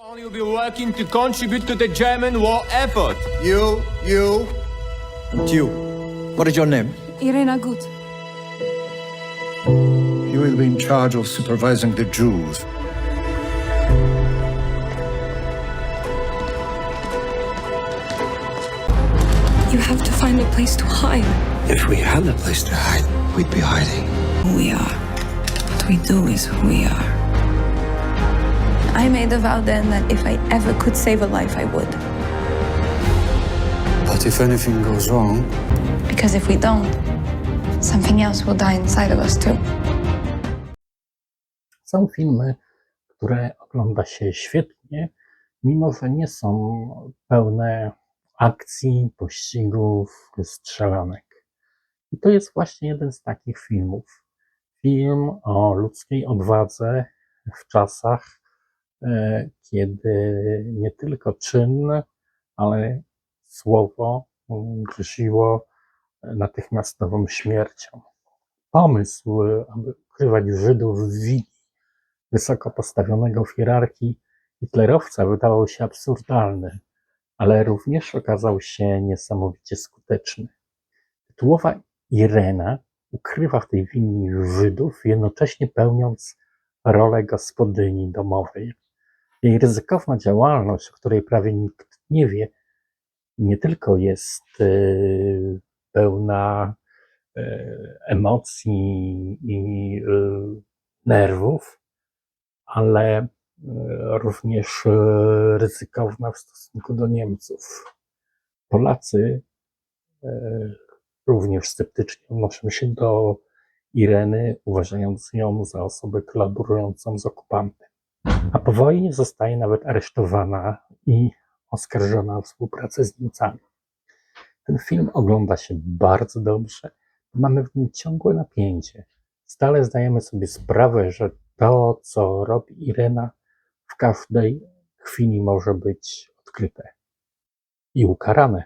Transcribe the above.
You'll be working to contribute to the German war effort. You, you, and you. What is your name? Irena Gut. You will be in charge of supervising the Jews. You have to find a place to hide. If we had a place to hide, we'd be hiding. Who we are. What we do is who we are. I made a vow then that if I ever could save a life, I would. But if anything goes wrong, Because if we don't, something else will die inside of us too. Są filmy, które ogląda się świetnie, mimo że nie są pełne akcji, pościgów, strzelanek. I to jest właśnie jeden z takich filmów. Film o ludzkiej odwadze w czasach, kiedy nie tylko czyn, ale słowo groziło natychmiastową śmiercią. Pomysł, aby ukrywać Żydów w wigi wysoko postawionego w hierarchii hitlerowca wydawał się absurdalny, ale również okazał się niesamowicie skuteczny. Tytułowa Irena ukrywa w tej winni Żydów, jednocześnie pełniąc rolę gospodyni domowej. Jej ryzykowna działalność, o której prawie nikt nie wie, nie tylko jest e, pełna e, emocji i e, nerwów, ale również ryzykowna w stosunku do Niemców. Polacy również sceptycznie odnoszą się do Ireny, uważając ją za osobę kolaborującą z okupantem. A po wojnie zostaje nawet aresztowana i oskarżona o współpracę z Niemcami. Ten film ogląda się bardzo dobrze. Mamy w nim ciągłe napięcie. Stale zdajemy sobie sprawę, że to, co robi Irena, w każdej chwili może być odkryte i ukarane.